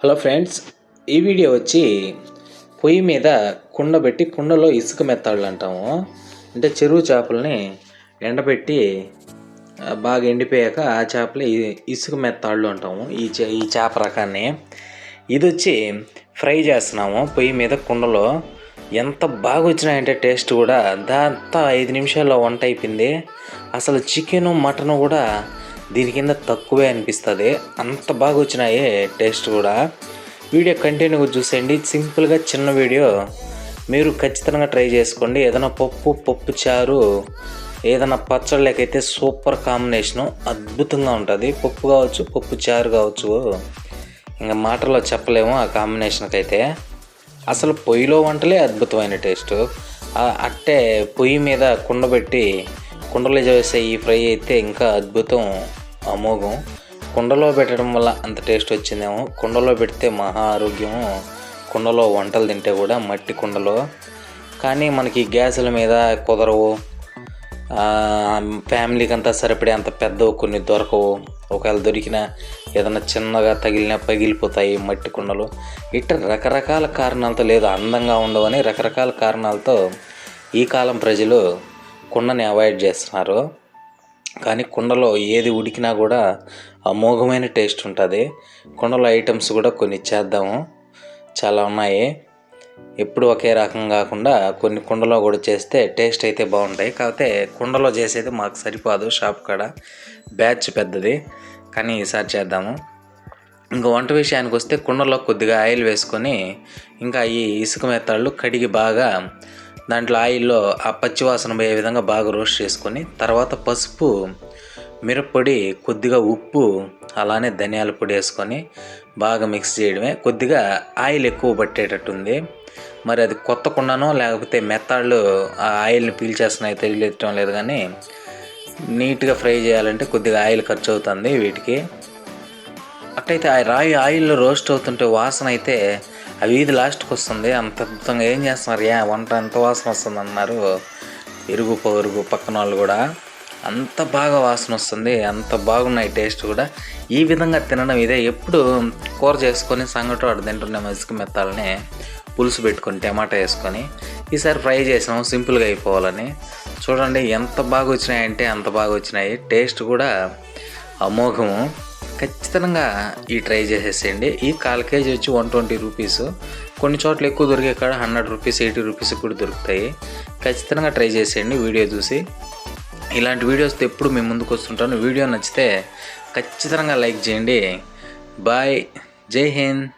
Hello friends ఈ video వచ్చి పొయ్యి మీద కుండ పెట్టి కుండలో ఇసుక మెత్తాళ్ళు అంటాము అంటే చెరువు చేపల్ని ఎండబెట్టి బాగా ఎండిపోయాక ఆ చేపలు ఇసుక మెత్తాళ్ళు అంటాము ఈ చే ఈ చేప రకాన్ని. ఇది వచ్చి ఫ్రై చేస్తున్నాము పొయ్యి మీద కుండలో. ఎంత బాగా వచ్చినాయంటే టేస్ట్ కూడా దాంతా ఐదు నిమిషాల్లో వంట అయిపోయింది. అసలు చికెను మటను కూడా దీని కింద తక్కువే అనిపిస్తుంది. అంత బాగా వచ్చినాయి టేస్ట్ కూడా. వీడియో కంటిన్యూగా చూసేయండి. సింపుల్గా చిన్న వీడియో. మీరు ఖచ్చితంగా ట్రై చేసుకోండి. ఏదైనా పప్పు పప్పు చారు ఏదైనా పచ్చళ్ళకైతే సూపర్ కాంబినేషను. అద్భుతంగా ఉంటుంది. పప్పు కావచ్చు పప్పు చారు కావచ్చు. ఇంకా మాటల్లో చెప్పలేము ఆ కాంబినేషన్కి అయితే అసలు పొయ్యిలో వంటలే అద్భుతమైన టేస్ట్. అట్టే పొయ్యి మీద కుండబెట్టి కుండలో చేసే ఈ ఫ్రై అయితే ఇంకా అద్భుతం. అమోఘం. కుండలో పెట్టడం వల్ల అంత టేస్ట్ వచ్చిందేమో. కుండలో పెడితే మహా ఆరోగ్యము. కుండలో వంటలు తింటే కూడా మట్టి కుండలో. కానీ మనకి గ్యాసుల మీద కుదరవు. ఫ్యామిలీకి అంతా సరిపడే అంత పెద్దవి కొన్ని దొరకవు. ఒకవేళ దొరికిన ఏదైనా చిన్నగా తగిలినా పగిలిపోతాయి మట్టి కుండలు. ఇట్లా రకరకాల కారణాలతో లేదా అందంగా ఉండవని రకరకాల కారణాలతో ఈ కాలం ప్రజలు కుండని అవాయిడ్ చేస్తున్నారు. కానీ కుండలో ఏది ఉడికినా కూడా అమోఘమైన టేస్ట్ ఉంటుంది. కుండలో ఐటమ్స్ కూడా కొన్ని చేద్దాము. చాలా ఉన్నాయి. ఎప్పుడు ఒకే రకం కాకుండా కొన్ని కుండలో కూడా చేస్తే టేస్ట్ అయితే బాగుంటాయి. కాకపోతే కుండలో చేసేది మాకు సరిపోదు షాప్ కాడ. బ్యాచ్ పెద్దది. కానీ ఈసారి చేద్దాము. ఇంకా వంట విషయానికి వస్తే కుండలో కొద్దిగా ఆయిల్ వేసుకొని ఇంకా ఈ ఇసుక మెత్తాళ్ళు కడిగి బాగా దాంట్లో ఆయిల్లో ఆ పచ్చివాసన పోయే విధంగా బాగా రోస్ట్ చేసుకొని తర్వాత పసుపు మిరప్పొడి కొద్దిగా ఉప్పు అలానే ధనియాల పొడి వేసుకొని బాగా మిక్స్ చేయడమే. కొద్దిగా ఆయిల్ ఎక్కువ పట్టేటట్టుంది. మరి అది కొత్త కుండనో లేకపోతే మెత్తాళ్ళు ఆ ఆయిల్ని పీల్చేస్తున్నాయి తెలియటం లేదు కానీ నీట్గా ఫ్రై చేయాలంటే కొద్దిగా ఆయిల్ ఖర్చు అవుతుంది వీటికి. అట్టయితే ఆ రాయి ఆయిల్లో రోస్ట్ అవుతుంటే వాసన అయితే అవి ఇది లాస్ట్కి వస్తుంది. అంత అద్భుతంగా ఏం చేస్తున్నారు? యా వంట ఎంత వాసన వస్తుంది అన్నారు. ఇరుగు పొరుగు పక్కన వాళ్ళు కూడా అంత బాగా వాసన వస్తుంది. అంత బాగున్నాయి టేస్ట్ కూడా. ఈ విధంగా తినడం ఇదే. ఎప్పుడు కూర చేసుకొని సంగటి వాడు తింటున్న మసికి మెత్తాలని పులుసు పెట్టుకొని టమాటా వేసుకొని ఈసారి ఫ్రై చేసాము సింపుల్గా అయిపోవాలని. చూడండి ఎంత బాగా వచ్చినాయంటే అంత బాగా వచ్చినాయి. టేస్ట్ కూడా అమోఘము. ఖచ్చితంగా ఈ ట్రై చేసేసేయండి. ఈ కాల్ కేజీ వచ్చి వన్ ట్వంటీ రూపీస్. కొన్ని చోట్ల ఎక్కువ దొరికే కాడ హండ్రెడ్ రూపీస్ ఎయిటీ రూపీస్ కూడా దొరుకుతాయి. ఖచ్చితంగా ట్రై చేసేయండి వీడియో చూసి. ఇలాంటి వీడియోస్ ఎప్పుడు మేము ముందుకు వస్తుంటాను. వీడియో నచ్చితే ఖచ్చితంగా లైక్ చేయండి. బాయ్. జై హింద్.